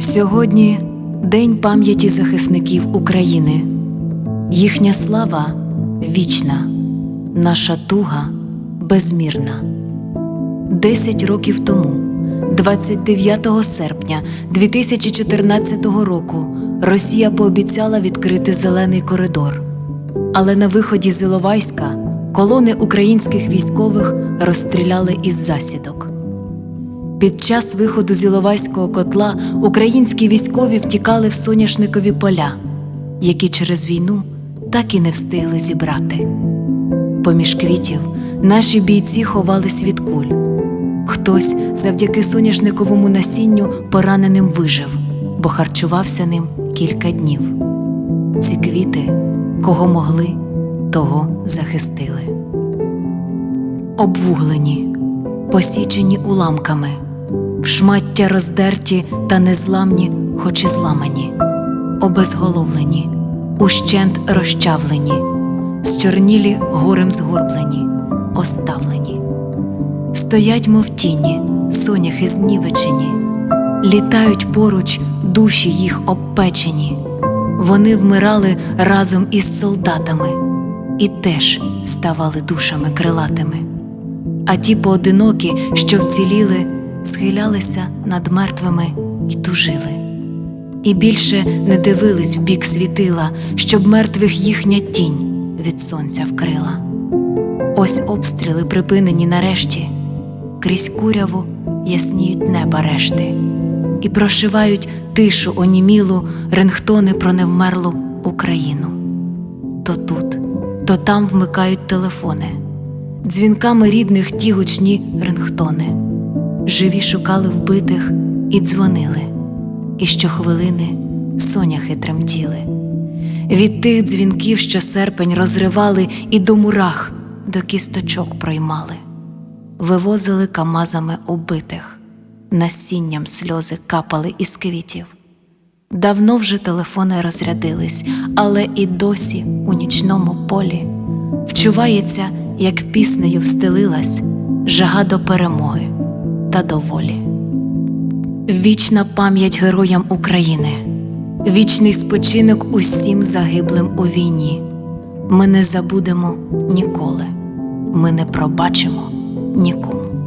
Сьогодні День пам'яті захисників України. Їхня слава вічна, наша туга безмірна. Десять років тому, 29 серпня 2014 року, Росія пообіцяла відкрити зелений коридор. Але на виході з Іловайська колони українських військових розстріляли із засідок. Під час виходу з Іловайського котла українські військові втікали в соняшникові поля, які через війну так і не встигли зібрати. Поміж квітів наші бійці ховались від куль. Хтось завдяки соняшниковому насінню пораненим вижив, бо харчувався ним кілька днів. Ці квіти, кого могли, того захистили. Обвуглені, посічені уламками, в шмаття роздерті та незламні, хоч і зламані, обезголовлені, ущент розчавлені, зчорнілі горем згорблені, оставлені. Стоять, мов тіні, соняхи знівечені, літають поруч душі їх обпечені. Вони вмирали разом із солдатами і теж ставали душами крилатими. А ті поодинокі, що вціліли, схилялися над мертвими і тужили. І більше не дивились в бік світила, щоб мертвих їхня тінь від сонця вкрила. Ось обстріли припинені нарешті, крізь куряву ясніють неба решти, і прошивають тишу онімілу рентгтони про невмерлу Україну. То тут, то там вмикають телефони, дзвінками рідних ті гучні рентгтони. Живі шукали вбитих і дзвонили, і щохвилини соняхи тремтіли. Від тих дзвінків, що серпень розривали, і до мурах до кісточок проймали, вивозили камазами убитих, насінням сльози капали із квітів. Давно вже телефони розрядились, але і досі у нічному полі вчувається, як піснею встелилась жага до перемоги та до волі. Вічна пам'ять героям України, вічний спочинок усім загиблим у війні. Ми не забудемо ніколи, ми не пробачимо нікому.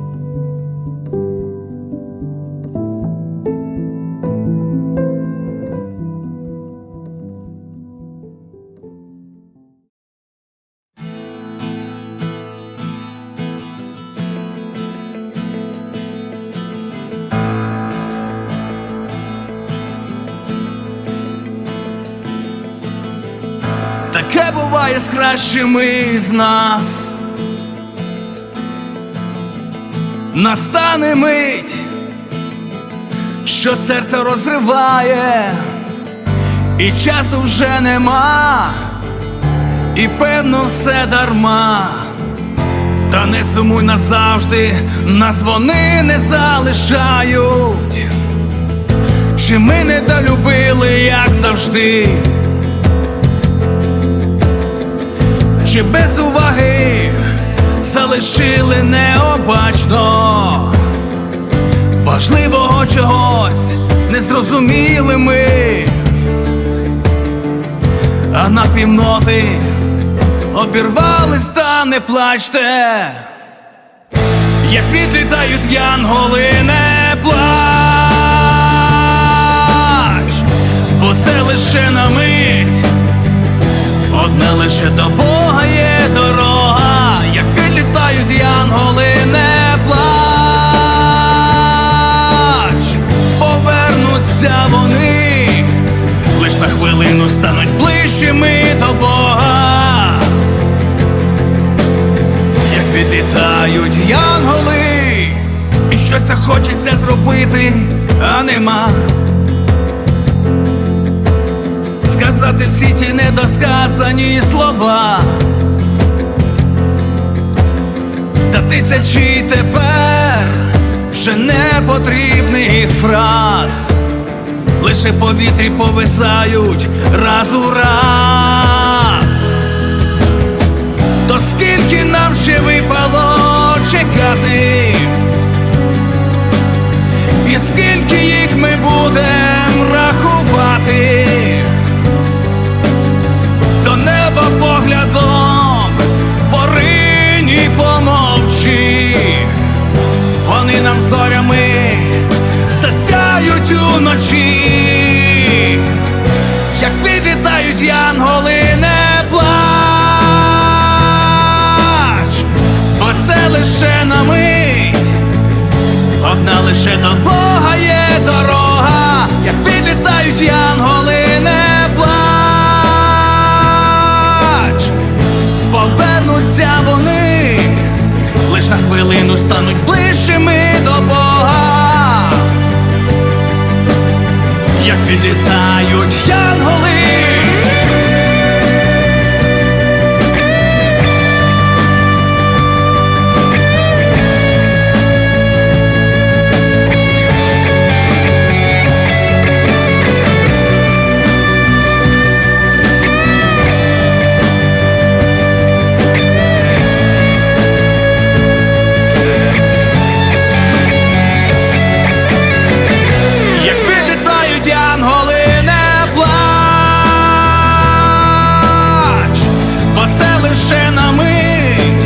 З кращими з нас. Настане мить, що серце розриває, і часу вже нема, і певно все дарма. Та не сумуй назавжди, нас вони не залишають. Чи ми не долюбили, як завжди? Чи без уваги залишили необачно? Важливого чогось не зрозуміли ми, а на півноти обірвались та не плачте, як квіти дають янголи, не плач, бо це лише на мить. Одне лише до Бога є дорога, як відлітають янголи, не плач, повернуться вони, лиш на хвилину стануть ближчими до Бога, як відлітають янголи, і щось хочеться зробити, а нема. Сказати всі ті недосказані слова. Та тисячі тепер вже не потрібних фраз, лише повітрі повисають раз у раз. То скільки нам ще випало чекати, зорями засяють уночі, як відлітають янголи, не плач, бо це лише на мить, одна лише до Бога є дорога, як відлітають янголи, не плач, повернуться вони, лиш на хвилину стануть відлітають лише на мить,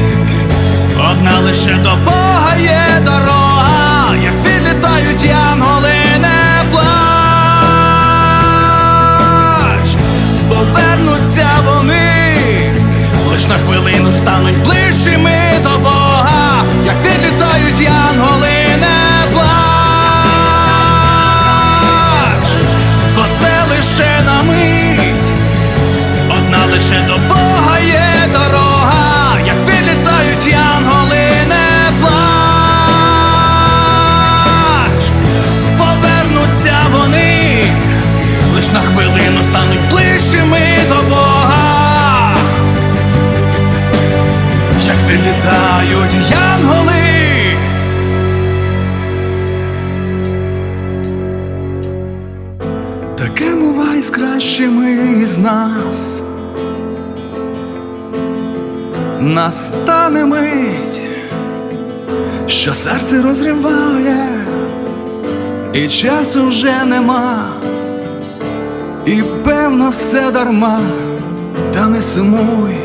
одна лише до Бога є дорога, як відлітають янголи, не плач, повернуться вони, лиш на хвилину стануть ближчими відлітають янголи. Таке буває з кращими з нас. Настане мить, що серце розриває, і часу вже нема, і певно все дарма, та не сумуй,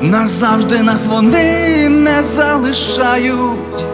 назавжди нас вони не залишають.